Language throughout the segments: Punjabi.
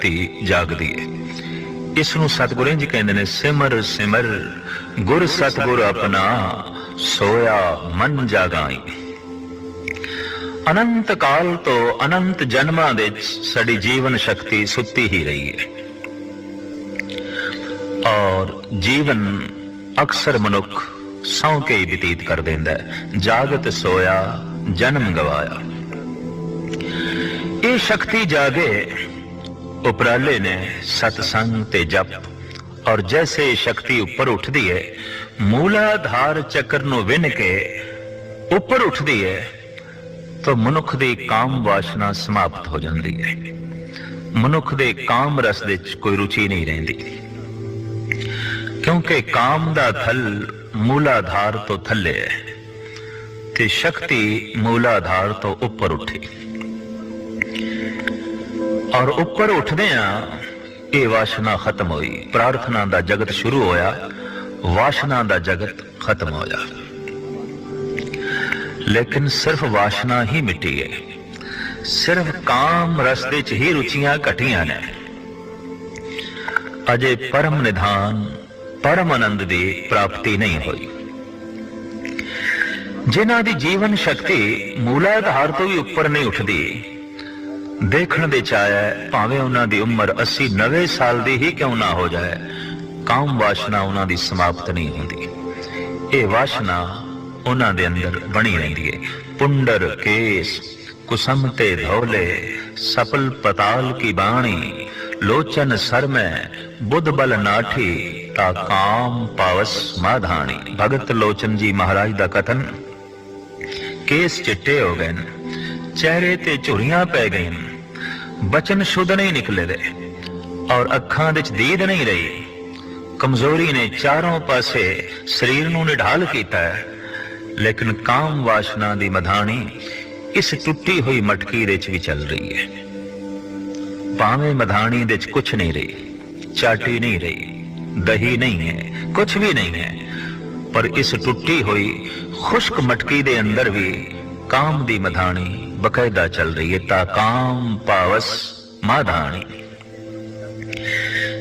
ਸ਼ਕਤੀ ਜਾਗਦੀ ਹੈ ਇਸ ਨੂੰ ਸਤਿਗੁਰਾਂ ਜੀ ਕਹਿੰਦੇ ਨੇ, ਸਿਮਰ ਸਿਮਰ, ਗੁਰ ਸਤਿਗੁਰ ਆਪਣਾ ਸੋਇਆ ਮਨ ਜਾਗਾਈ। ਅਨੰਤ ਕਾਲ ਤੋਂ ਅਨੰਤ ਜਨਮਾਂ ਦੇ ਸਾਡੀ ਜੀਵਨ ਸ਼ਕਤੀ ਸੁੱਤੀ ਹੀ ਰਹੀ ਹੈ ਔਰ ਜੀਵਨ ਅਕਸਰ ਮਨੁੱਖ ਸੌਂ ਕੇ ਹੀ ਬਤੀਤ ਕਰ ਦਿੰਦਾ ਹੈ। ਜਾਗਤ ਸੋਇਆ, ਜਨਮ ਗਵਾਇਆ। ਇਹ ਸ਼ਕਤੀ ਜਾਗੇ ਉਪਰਾਲੇ ਨੇ ਸਤਸੰਗ ਤੇ ਜਪ, ਔਰ ਜੈਸੇ ਸ਼ਕਤੀ ਉੱਪਰ ਉੱਠਦੀ ਹੈ ਮੂਲਾਧਾਰ ਚੱਕਰ ਨੂੰ ਵਿੰਨ ਕੇ ਉੱਪਰ ਉੱਠਦੀ ਹੈ ਤਾਂ ਮਨੁੱਖ ਦੀ ਕਾਮ ਵਾਸ਼ਨਾ ਸਮਾਪਤ ਹੋ ਜਾਂਦੀ ਹੈ ਮਨੁੱਖ ਦੇ ਕਾਮ ਰਸ ਦੇ ਵਿੱਚ ਕੋਈ ਰੁਚੀ ਨਹੀਂ ਰਹਿੰਦੀ। ਕਿਉਂਕਿ ਕਾਮ ਦਾ ਥਲ ਮੂਲਾਧਾਰ ਤੋਂ ਥੱਲੇ ਹੈ ਤੇ ਸ਼ਕਤੀ ਮੂਲਾਧਾਰ ਤੋਂ ਉੱਪਰ ਉੱਠੀ। ਔਰ ਉੱਪਰ ਉੱਠਦੇ ਆ, ਇਹ ਵਾਸ਼ਨਾ ਖਤਮ ਹੋਈ। ਪ੍ਰਾਰਥਨਾ ਦਾ ਜਗਤ ਸ਼ੁਰੂ ਹੋਇਆ, ਵਾਸ਼ਨਾ ਦਾ ਜਗਤ ਖਤਮ ਹੋਇਆ। ਲੇਕਿਨ ਸਿਰਫ ਵਾਸ਼ਨਾ ਹੀ ਮਿਟੀ ਹੈ। ਸਿਰਫ ਕਾਮ ਰਸਤੇ ਚ ਹੀ ਰੁਚੀਆਂ ਘਟੀਆਂ ਨੇ। ਅਜੇ ਪਰਮ ਨਿਧਾਨ, ਪਰਮ ਆਨੰਦ ਦੀ ਪ੍ਰਾਪਤੀ ਨਹੀਂ ਹੋਈ। ਜਿਨ੍ਹਾਂ ਦੀ ਜੀਵਨ ਸ਼ਕਤੀ ਮੂਲਾਧਾਰ ਤੋਂ ਵੀ ਉੱਪਰ ਨਹੀਂ ਉੱਠਦੀ ਦੇਖਣ ਦੇ ਚਾਇਆ ਭਾਵੇਂ ਉਹਨਾਂ ਦੀ ਉਮਰ 80 90 ਸਾਲ ਦੀ ਹੀ ਕਿਉਂ ਨਾ ਹੋ ਜਾਏ, ਕਾਮ ਵਾਸ਼ਨਾ ਉਹਨਾਂ ਦੀ ਸਮਾਪਤ ਨਹੀਂ ਹੁੰਦੀ। ਇਹ ਵਾਸ਼ਨਾ ਉਹਨਾਂ ਦੇ ਅੰਦਰ ਬਣੀ ਰਹਿੰਦੀ ਹੈ। ਪੁੰਡਰ ਕੇਸ, ਕੁਸਮ ਤੇ ਧੌਲੇ ਸਫਲ ਪਤਾਲ ਕੀ ਬਾਣੀ, ਲੋਚਨ ਸਰ ਮੈਂ ਬੁੱਧ ਬਲ ਨਾਠੀ, ਤਾ ਕਾਮ ਪਾਵਸ ਮਾਧਾਣੀ। ਭਗਤ ਲੋਚਨ ਜੀ ਮਹਾਰਾਜ ਦਾ ਕਥਨ, ਕੇਸ ਚਿੱਟੇ ਹੋ ਗਏ ਨੇ, ਚਿਹਰੇ ਤੇ ਝੁਰੀਆਂ ਪੈ ਗਈਆਂ ਬਚਨ ਸ਼ੁੱਧ ਨਹੀਂ ਨਿਕਲੇ ਦੇ ਔਰ ਅੱਖਾਂ ਵਿੱਚ ਦੀਦ ਨਹੀਂ ਰਹੀ। ਕਮਜ਼ੋਰੀ ਨੇ ਚਾਰੋਂ ਪਾਸੇ ਸਰੀਰ ਨੂੰ ਨਿਢਾਲ ਕੀਤਾ ਹੈ, ਲੇਕਿਨ ਕਾਮ ਵਾਸ਼ਨਾ ਦੀ ਮਧਾਣੀ ਇਸ ਟੁੱਟੀ ਹੋਈ ਮਟਕੀ ਦੇ ਵਿੱਚ ਵੀ ਚੱਲ ਰਹੀ ਹੈ। ਭਾਵੇਂ ਮਧਾਣੀ ਦੇ ਵਿੱਚ ਕੁਝ ਨਹੀਂ ਰਹੀ, ਚਾਟੀ ਨਹੀਂ ਰਹੀ, ਦਹੀ ਨਹੀਂ ਹੈ ਕੁਝ ਵੀ ਨਹੀਂ ਹੈ, ਪਰ ਇਸ ਟੁੱਟੀ ਹੋਈ ਖੁਸ਼ਕ ਮਟਕੀ ਦੇ ਅੰਦਰ ਵੀ ਕਾਮ ਦੀ ਮਧਾਣੀ ਬਕਾਇਦਾ ਚੱਲ ਰਹੀ ਹੈ ਤਾ ਕਾਮ ਪਾਵਸ ਮਾਧਾਣੀ।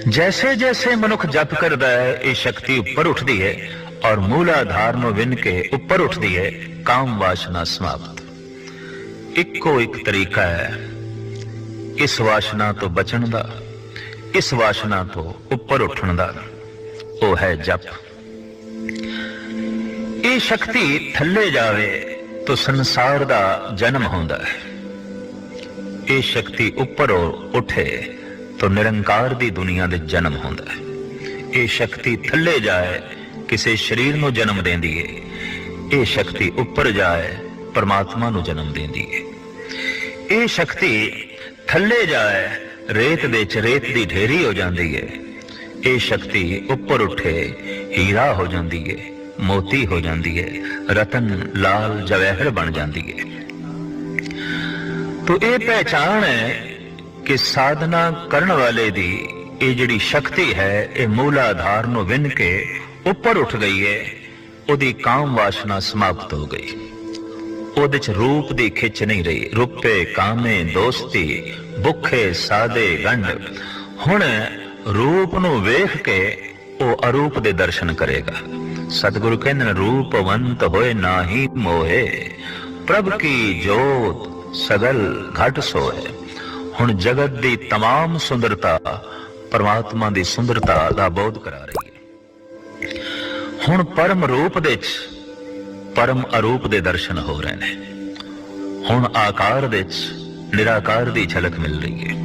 ਜੈਸੇ ਜੈਸੇ ਮਨੁੱਖ ਜਪ ਕਰਦਾ ਹੈ, ਇਹ ਸ਼ਕਤੀ ਉੱਪਰ ਉੱਠਦੀ ਹੈ ਔਰ ਮੂਲਾਧਾਰ ਨੂੰ ਵਿੰਨ ਕੇ ਉੱਪਰ ਉੱਠਦੀ ਹੈ, ਕਾਮ ਵਾਸ਼ਨਾ ਸਮਾਪਤ। ਇੱਕੋ ਇੱਕ ਤਰੀਕਾ ਹੈ, ਇਸ ਵਾਸ਼ਨਾ ਤੋਂ ਬਚਣ ਦਾ, ਇਸ ਵਾਸ਼ਨਾ ਤੋਂ ਉੱਪਰ ਉੱਠਣ ਦਾ, ਉਹ ਹੈ ਜਪ। ਇਹ ਸ਼ਕਤੀ ਥੱਲੇ ਜਾਵੇ ਤਾਂ ਸੰਸਾਰ ਦਾ ਜਨਮ ਹੁੰਦਾ ਹੈ। ਇਹ ਸ਼ਕਤੀ ਉੱਪਰ ਉੱਠੇ ਤਾਂ ਨਿਰੰਕਾਰ ਦੀ ਦੁਨੀਆ ਦੇ ਜਨਮ ਹੁੰਦਾ ਹੈ। ਇਹ ਸ਼ਕਤੀ ਥੱਲੇ ਜਾਏ, ਕਿਸੇ ਸਰੀਰ ਨੂੰ ਜਨਮ ਦਿੰਦੀ ਹੈ ਇਹ ਸ਼ਕਤੀ ਉੱਪਰ ਜਾਏ, ਪਰਮਾਤਮਾ ਨੂੰ ਜਨਮ ਦਿੰਦੀ ਹੈ ਇਹ ਸ਼ਕਤੀ ਥੱਲੇ ਜਾਏ, ਰੇਤ ਦੇ ਚ ਰੇਤ ਦੀ ਢੇਰੀ ਹੋ ਜਾਂਦੀ ਹੈ ਇਹ ਸ਼ਕਤੀ ਉੱਪਰ ਉੱਠੇ, ਹੀਰਾ ਹੋ ਜਾਂਦੀ ਏ। ਮੋਤੀ ਹੋ ਜਾਂਦੀ ਹੈ ਰਤਨ ਲਾਲ ਜਵਾਹਰ ਬਣ ਜਾਂਦੀ ਹੈ ਤੋ ਇਹ ਪਹਿਚਾਨ ਹੈ ਕਿ ਸਾਧਨਾ ਕਰਨ ਵਾਲੇ ਦੀ ਇਹ ਜਿਹੜੀ ਸ਼ਕਤੀ ਹੈ, ਇਹ ਮੂਲਾਧਾਰ ਨੂੰ ਵਿੰਨ ਕੇ ਉੱਪਰ ਉੱਠ ਗਈ ਹੈ ਉਹਦੀ ਕਾਮ ਵਾਸ਼ਨਾ ਸਮਾਪਤ ਹੋ ਗਈ। ਉਹਦੇ ਚ ਰੂਪ ਦੀ ਖਿੱਚ ਨਹੀਂ ਰਹੀ, ਰੂਪੇ ਕਾਮੇ ਦੋਸਤੀ, ਭੁੱਖੇ ਸਾਦੇ ਗੰਢ। ਹੁਣ ਰੂਪ ਨੂੰ ਵੇਖ ਕੇ ਉਹ ਅਰੂਪ ਦੇ ਦਰਸ਼ਨ ਕਰੇਗਾ। ਸਤਿਗੁਰੂ ਕਹਿੰਦੇ ਨੇ ਰੂਪਵੰਤ ਹੋਏ ਨਾਹੀ ਮੋਹੇ ਪ੍ਰਭ ਕੀ ਜੋਤ ਸਗਲ ਘਟ ਸੋਏ ਹੁਣ ਜਗਤ ਦੀ तमाम ਸੁੰਦਰਤਾ ਪਰਮਾਤਮਾ ਦੀ ਸੁੰਦਰਤਾ ਦਾ ਬੋਧ ਕਰਾ ਰਹੀ ਹੈ ਹੁਣ ਪਰਮ ਰੂਪ ਦੇ ਵਿੱਚ ਪਰਮ ਅਰੂਪ ਦੇ ਦਰਸ਼ਨ ਹੋ ਰਹੇ ਨੇ ਹੁਣ ਆਕਾਰ ਦੇ ਵਿੱਚ ਨਿਰਾਕਾਰ ਦੀ ਝਲਕ ਮਿਲ ਰਹੀ ਹੈ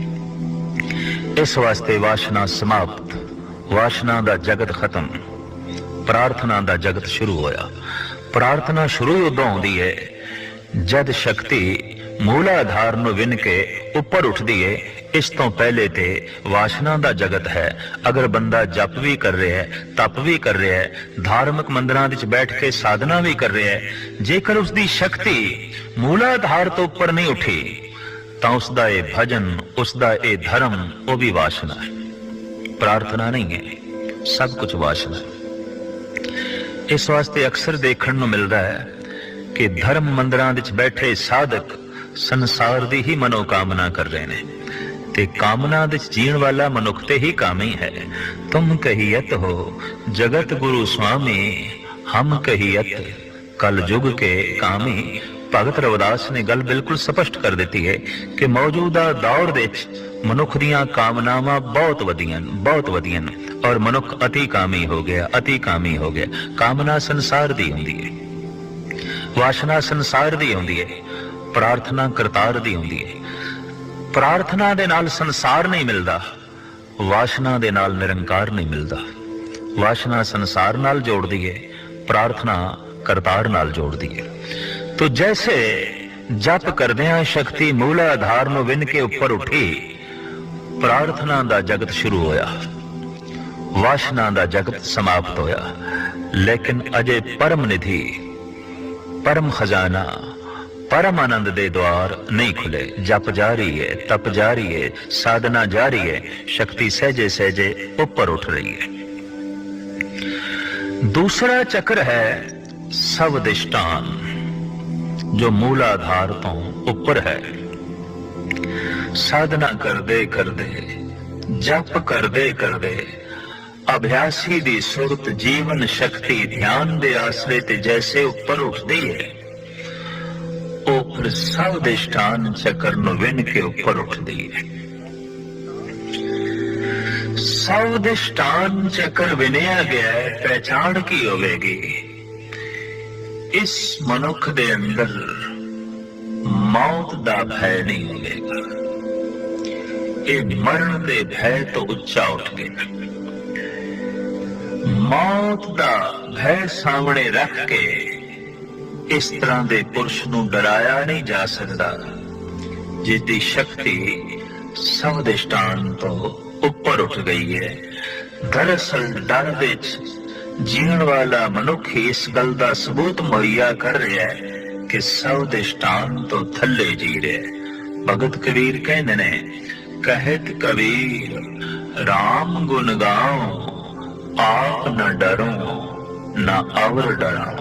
ਇਸ ਵਾਸਤੇ ਵਾਸ਼ਨਾ ਸਮਾਪਤ ਵਾਸ਼ਨਾ ਦਾ ਜਗਤ ਖਤਮ ਪ੍ਰਾਰਥਨਾ ਦਾ ਜਗਤ ਸ਼ੁਰੂ ਹੋਇਆ। ਪ੍ਰਾਰਥਨਾ ਸ਼ੁਰੂ ਹੀ ਉਦੋਂ ਹੁੰਦੀ ਹੈ ਜਦ ਸ਼ਕਤੀ ਮੂਲਾਧਾਰ ਨੂੰ ਵਿੰਨ ਕੇ ਉੱਪਰ ਉੱਠਦੀ ਹੈ ਇਸ ਤੋਂ ਪਹਿਲੇ ਤੇ ਵਾਸ਼ਨਾ ਦਾ ਜਗਤ ਹੈ। ਅਗਰ ਬੰਦਾ ਜਪ ਵੀ ਕਰ ਰਿਹਾ ਹੈ, ਤਪ ਵੀ ਕਰ ਰਿਹਾ ਹੈ, ਧਾਰਮਿਕ ਮੰਦਰਾਂ ਵਿੱਚ ਬੈਠ ਕੇ ਸਾਧਨਾ ਵੀ ਕਰ ਰਿਹਾ ਹੈ, ਜੇਕਰ ਉਸ ਦੀ ਸ਼ਕਤੀ ਮੂਲਾਧਾਰ ਤੋਂ ਉੱਪਰ ਨਹੀਂ ਉੱਠੀ, ਤਾਂ ਉਸ ਦਾ ਇਹ ਭਜਨ, ਉਸ ਦਾ ਇਹ ਧਰਮ, ਉਹ ਵੀ ਵਾਸ਼ਨਾ ਹੈ। ਪ੍ਰਾਰਥਨਾ ਨਹੀਂ ਹੈ, ਸਭ ਕੁਝ ਵਾਸ਼ਨਾ ਹੈ। ਇਸ ਵਾਸਤੇ ਅਕਸਰ ਦੇਖਣ ਨੂੰ ਮਿਲਦਾ ਹੈ ਕਿ ਧਰਮ ਮੰਦਰਾਂ ਵਿੱਚ ਬੈਠੇ ਸਾਧਕ ਸੰਸਾਰ ਦੀ ਹੀ ਮਨੋਕਾਮਨਾ ਕਰ ਰਹੇ ਨੇ ਤੇ ਕਾਮਨਾ ਵਿੱਚ ਜੀਣ ਵਾਲਾ ਮਨੁੱਖ ਤੇ ਹੀ ਕਾਮੀ ਹੈ ਤੁਮ ਕਹੀਅਤ ਹੋ, ਜਗਤ ਗੁਰੂ ਸੁਆਮੀ, ਹਮ ਕਹੀਅਤ ਕਲ ਯੁਗ ਕੇ ਕਾਮੀ। ਭਗਤ ਰਵਿਦਾਸ ਨੇ ਗੱਲ ਬਿਲਕੁਲ ਸਪਸ਼ਟ ਕਰ ਦਿੱਤੀ ਹੈ ਕਿ ਮੌਜੂਦਾ ਦੌਰ ਦੇ ਵਿੱਚ ਮਨੁੱਖ ਦੀਆਂ ਕਾਮਨਾਵਾਂ ਬਹੁਤ ਵਧੀਆਂ ਬਹੁਤ ਵਧੀਆਂ ਨੇ। ਔਰ ਮਨੁੱਖ ਅਤੀ ਕਾਮੀ ਹੋ ਗਿਆ, ਅਤੀ ਕਾਮੀ ਹੋ ਗਿਆ। ਕਾਮਨਾ ਸੰਸਾਰ ਦੀ ਹੁੰਦੀ ਹੈ ਵਾਸ਼ਨਾ ਸੰਸਾਰ ਦੀ ਹੁੰਦੀ ਹੈ ਪ੍ਰਾਰਥਨਾ ਕਰਤਾਰ ਦੀ ਹੁੰਦੀ ਹੈ ਪ੍ਰਾਰਥਨਾ ਦੇ ਨਾਲ ਸੰਸਾਰ ਨਹੀਂ ਮਿਲਦਾ। ਵਾਸ਼ਨਾ ਦੇ ਨਾਲ ਨਿਰੰਕਾਰ ਨਹੀਂ ਮਿਲਦਾ। ਵਾਸ਼ਨਾ ਸੰਸਾਰ ਨਾਲ ਜੋੜਦੀ ਹੈ ਪ੍ਰਾਰਥਨਾ ਕਰਤਾਰ ਨਾਲ ਜੋੜਦੀ ਹੈ ਤੋ ਜੈਸੇ ਜਪ ਕਰਦਿਆਂ ਸ਼ਕਤੀ ਮੂਲ ਆਧਾਰ ਨੂੰ ਵਿੰਨ ਕੇ ਉੱਪਰ ਉੱਠੀ, ਪ੍ਰਾਰਥਨਾ ਦਾ ਜਗਤ ਸ਼ੁਰੂ ਹੋਇਆ। ਵਾਸ਼ਨਾ ਦਾ ਜਗਤ ਸਮਾਪਤ ਹੋਇਆ। ਲੇਕਿਨ ਅਜੇ ਪਰਮ ਨਿਧੀ, ਪਰਮ ਖਜ਼ਾਨਾ, ਪਰਮ ਆਨੰਦ ਦੇ ਦਵਾਰ ਨਹੀਂ ਖੁੱਲੇ। ਜਪ ਜਾਰੀ ਹੈ, ਤਪ ਜਾਰੀ ਹੈ, ਸਾਧਨਾ ਜਾਰੀ ਹੈ, ਸ਼ਕਤੀ ਸਹਜੇ ਸਹਜੇ ਉੱਪਰ ਉੱਠ ਰਹੀ ਹੈ। ਦੂਸਰਾ ਚੱਕਰ ਹੈ ਸਵਦਿਸ਼ਟਾਨ ਜੋ ਮੂਲ ਆਧਾਰ ਤੋਂ ਉੱਪਰ ਹੈ। ਸਾਧਨਾ ਕਰਦੇ ਕਰਦੇ, ਜਪ ਕਰਦੇ ਕਰਦੇ ਅਭਿਆਸੀ ਦੀ ਸੁਰਤ ਜੀਵਨ ਸ਼ਕਤੀ ਧਿਆਨ ਦੇ ਆਸਰੇ ਤੇ ਜੈਸੇ ਉੱਪਰ ਉੱਠਦੀ ਹੈ, ਉਹ ਫਿਰ ਸਭ ਦੇ ਸਥਾਨ ਚੱਕਰ ਨੂੰ ਵਿੰਨ ਕੇ ਉੱਪਰ ਉੱਠਦੀ ਹੈ। ਸਭ ਦੇ ਸਥਾਨ ਚੱਕਰ ਵਿਨਿਆ ਗਿਆ ਹੈ, ਪਹਿਚਾਣ ਕੀ ਹੋਵੇਗੀ? ਇਸ ਮਨੁੱਖ ਦੇ ਅੰਦਰ ਮੌਤ ਦਾ ਭੈ ਨਹੀਂ ਹੋਵੇਗਾ। ਇਹ ਮਰਨ ਦੇ ਭੈ ਤੋਂ ਉੱਚਾ ਉੱਠ ਗਿਆ। ਮੌਤ ਦਾ ਭੈ ਸਾਹਮਣੇ ਰੱਖ ਕੇ ਇਸ ਤਰ੍ਹਾਂ ਦੇ ਪੁਰਸ਼ ਨੂੰ ਡਰਾਇਆ ਨਹੀਂ ਜਾ ਸਕਦਾ ਜਿਸ ਦੀ ਸ਼ਕਤੀ ਸਭ ਦੇ ਸਟਾਨ ਤੋਂ ਉੱਪਰ ਉੱਠ ਗਈ ਹੈ। ਦਰਅਸਲ ਡਰ ਵਿੱਚ ਜੀਣ ਵਾਲਾ ਮਨੁੱਖ ਇਸ ਗੱਲ ਦਾ ਸਬੂਤ ਮੁਹੱਈਆ ਕਰ ਰਿਹਾ ਹੈ ਕਿ ਸਭ ਦੇ ਸਟਾਨ ਤੋਂ ਥੱਲੇ ਜੀ ਰਿਹਾ ਹੈ। ਭਗਤ ਕਬੀਰ ਕਹਿੰਦੇ ਨੇ, ਕਹਿਤ ਕਬੀਰ RAM ਗੁਣ ਗਾਉ ਆਪ ਨਾ ਡਰੋ, ਨਾ ਅਵਰ ਡਰਾਂ।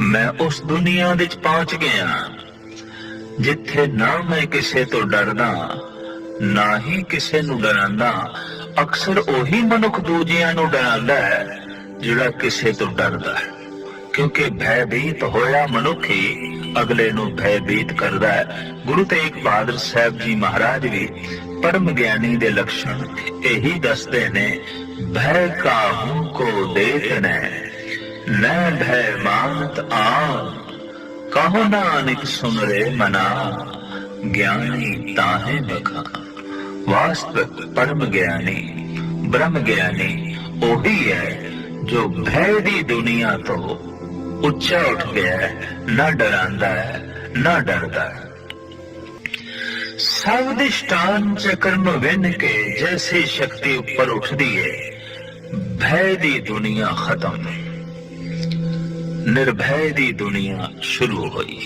ਮੈਂ ਉਸ ਦੁਨੀਆ ਵਿੱਚ ਪਹੁੰਚ ਗਿਆ, ਜਿੱਥੇ ਨਾ ਮੈਂ ਕਿਸੇ ਤੋਂ ਡਰਦਾ, ਨਾ ਹੀ ਕਿਸੇ ਨੂੰ ਡਰਾਂਦਾ ਅਕਸਰ ਉਹੀ ਮਨੁੱਖ ਦੂਜਿਆਂ ਨੂੰ ਡਰਾਉਂਦਾ ਹੈ, ਜਿਹੜਾ ਕਿਸੇ ਤੋਂ ਡਰਦਾ ਹੈ। ਕਿਉਂਕਿ ਭੈਭੀਤ ਹੋਇਆ ਮਨੁੱਖ ਹੀ ਅਗਲੇ ਨੂੰ ਭੈਭੀਤ ਕਰਦਾ ਹੈ। ਗੁਰੂ ਤੇਗ ਬਹਾਦਰ ਸਾਹਿਬ ਜੀ ਮਹਾਰਾਜ ਵੀ ਪਰਮ ਗਿਆਨੀ ਦੇ ਲੱਛਣ ਇਹੀ ਦੱਸਦੇ ਨੇ ਭੈ ਕਾਹੂ ਕੋ ਦੇਖਣਾ? ਨੈ ਭੈ ਮਾਨਤ ਆਨ ਕਹੋ ਨਾਨਕ ਸੁਨ ਰੇ ਮਨਾ। ਗਿਆਨੀ ਤਾਹੇ ਬਖਾ ਵਾਸਤਵ ਪਰਮ ਗਿਆਨੀ, ਬ੍ਰਹਮ ਗਿਆਨੀ ਉਹੀ ਹੈ ਜੋ ਭੈ ਦੀ ਦੁਨੀਆ ਤੋਂ ਉੱਚਾ ਉੱਠ ਗਿਆ ਨਾ ਡਰਾਂਦਾ ਹੈ ਨਾ ਡਰਦਾ ਹੈ ਸਭ ਦੇ ਸਟਾਨ ਨੂੰ ਵਿੰਨ ਕੇ ਜੈਸੀ ਸ਼ਕਤੀ ਉੱਪਰ ਉੱਠਦੀ ਹੈ ਭੈ ਦੀ ਦੁਨੀਆ ਖਤਮ ਨਿਰਭੈ ਦੀ ਦੁਨੀਆ ਸ਼ੁਰੂ ਹੋਈ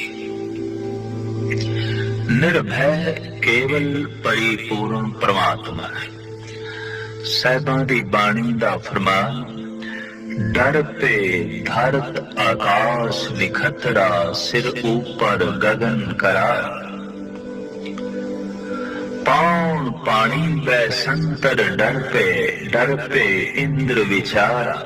ਨਿਰਭੈ ਕੇਵਲ ਪਰਿਪੂਰਨ ਪ੍ਰਮਾਤਮਾ ਹੈ ਸਹਿਬਾਂ ਦੀ ਬਾਣੀ ਦਾ ਫਰਮਾਨ ਡਰ ਪੇ ਧਰਤ ਆਕਾਸ਼ ਨਿਖਤਰਾ ਸਿਰ ਉਪਰ ਗगन ਕਰਾ ਪਾਉਣ ਪਾਣੀ ਬੈ ਸੰਤਰ ਡਰ ਪੇ ਇੰਦਰ ਵਿਚਾਰਾ।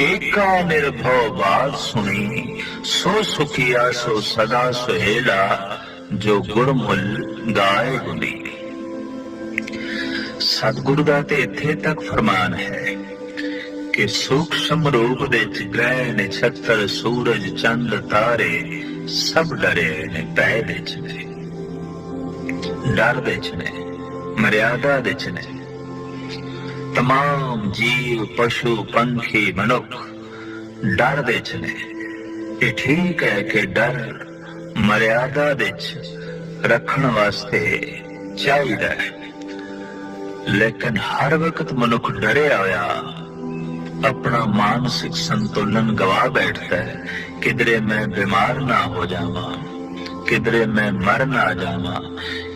ਏਕਾ ਨਿਰਭਉ ਬਾਤ ਸੁਣੀ, ਸੋ ਸੁਖੀਆ, ਸੋ ਸਦਾ ਸੁਹੇਲਾ, ਜੋ ਗੁਰਮੁਲ ਗਾਏ ਗੁਣੀ। ਸਤਿਗੁਰੂ ਦਾ ਤੇ ਇੱਥੇ ਤੱਕ ਫਰਮਾਨ ਹੈ ਕਿ ਸੂਖਸ਼ਮ ਰੂਪ ਦੇ ਵਿੱਚ ਗ੍ਰਹਿ ਨਛੱਤਰ, ਸੂਰਜ ਚੰਦ ਤਾਰੇ ਸਭ ਡਰੇ ਨੇ, ਪੈ ਦੇ ਚ ਡਰ ਦੇ ਚ ਨੇ, ਮਰਿਆਦਾ ਦੇ ਨੇ। ਤਮਾਮ ਜੀਵ, ਪਸ਼ੂ, ਪੰਖੀ, ਮਨੁੱਖ ਡਰ ਦੇ ਨੇ। ਇਹ ਠੀਕ ਹੈ ਕਿ ਡਰ ਮਰਿਆਦਾ ਵਿੱਚ ਰੱਖਣ ਵਾਸਤੇ ਚਾਹੀਦਾ ਹੈ। ਲੇਕਿਨ ਹਰ ਵਕਤ ਮਨੁੱਖ ਡਰਿਆ ਹੋਇਆ ਆਪਣਾ ਮਾਨਸਿਕ ਸੰਤੁਲਨ ਗਵਾ ਬੈਠਦਾ ਹੈ, ਕਿਧਰੇ ਮੈਂ ਬਿਮਾਰ ਨਾ ਹੋ ਜਾਵਾਂ। ਕਿਧਰੇ ਮੈਂ ਮਰ ਨਾ ਜਾਵਾਂ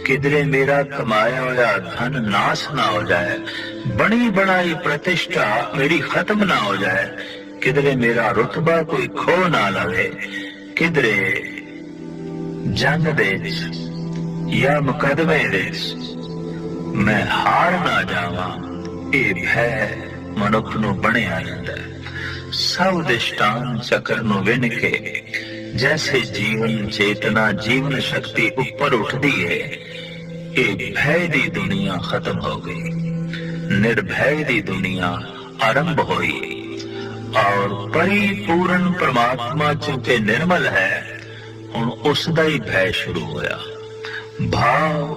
ਕਿਧਰੇ ਮੇਰਾ ਕਮਾਇਆ ਹੋਇਆ ਧਨ ਨਾਸ ਨਾ ਹੋ ਜਾਏ ਬਣੀ ਬਣਾਈ ਪ੍ਰਤਿਸ਼ਠਾ ਮੇਰੀ ਖਤਮ ਨਾ ਹੋ ਜਾਏ ਕਿਧਰੇ ਮੇਰਾ ਰਤਬਾ ਕੋਈ ਖੋ ਨਾ ਲਵੇ ਕਿਧਰੇ ਜੰਗ ਦੇ ਵਿੱਚ ਜਾਂ ਮੁਕਦਮੇ ਦੇ ਵਿੱਚ ਮੈਂ ਹਾਰ ਨਾ ਜਾਵਾਂ ਇਹ ਭੈ ਮਨੁੱਖ ਨੂੰ ਬਣਿਆ ਰਹਿੰਦਾ ਹੈ ਸਭ ਦਿਸ਼ਟਾਨ ਚੱਕਰ ਨੂੰ ਵਿੰਨ ਕੇ ਜੈਸੇ ਜੀਵਨ ਚੇਤਨਾ ਜੀਵਨ ਸ਼ਕਤੀ ਉੱਪਰ ਉੱਠਦੀ ਹੈ ਇਹ ਭੈ ਦੀ ਦੁਨੀਆ ਖਤਮ ਹੋ ਗਈ ਨਿਰਭੈ ਦੀ ਦੁਨੀਆ ਆਰੰਭ ਹੋਈ ਔਰ ਪਰਿਪੂਰਨ ਪ੍ਰਮਾਤਮਾ ਚੁਕੇ ਨਿਰਮਲ ਹੈ ਹੁਣ ਉਸ ਦਾ ਹੀ ਭੈ ਸ਼ੁਰੂ ਹੋਇਆ ਭਾਵ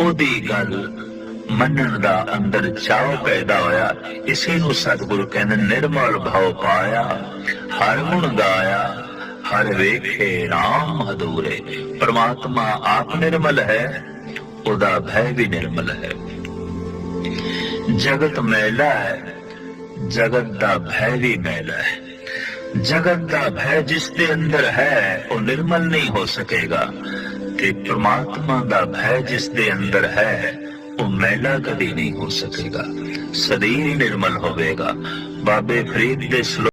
ਉਹਦੀ ਗੱਲ ਮੰਨਣ ਦਾ ਅੰਦਰ ਚਾਹ ਪੈਦਾ ਹੋਇਆ ਇਸੇ ਨੂੰ ਸਤਿਗੁਰੂ ਕਹਿੰਦੇ ਨਿਰਮਲ ਭਾਵ ਪਾਇਆ ਹਰ ਗੁਣ ਗਾਇਆ ਹਰ ਵੇਖੇ RAM ਹਦੂਰੇ ਪ੍ਰਮਾਤਮਾ ਆਪ ਨਿਰਮਲ ਹੈ ਉਹਦਾ ਭੈ ਵੀ ਨਿਰਮਲ ਹੈ ਜਗਤ ਮੈਲਾ ਹੈ ਜਗਤ ਦਾ ਭੈ ਵੀ ਮੈਲਾ ਹੈ ਜਗਤ ਦਾ ਭੈ ਜਿਸ ਦੇ ਅੰਦਰ ਹੈ ਉਹ ਨਿਰਮਲ ਨਹੀਂ ਹੋ ਸਕੇਗਾ ਤੇ ਪ੍ਰਮਾਤਮਾ ਦਾ ਭੈ ਜਿਸ ਦੇ ਅੰਦਰ ਹੈ ਉਹ ਮੈਲਾ ਕਦੀ ਨਹੀਂ ਹੋ ਸਕੇਗਾ ਸਦੀਵ ਨਿਰਮਲ ਹੋਵੇਗਾ ਬਾਬੇ ਫਰੀਦ ਦੇ ਸਲੋ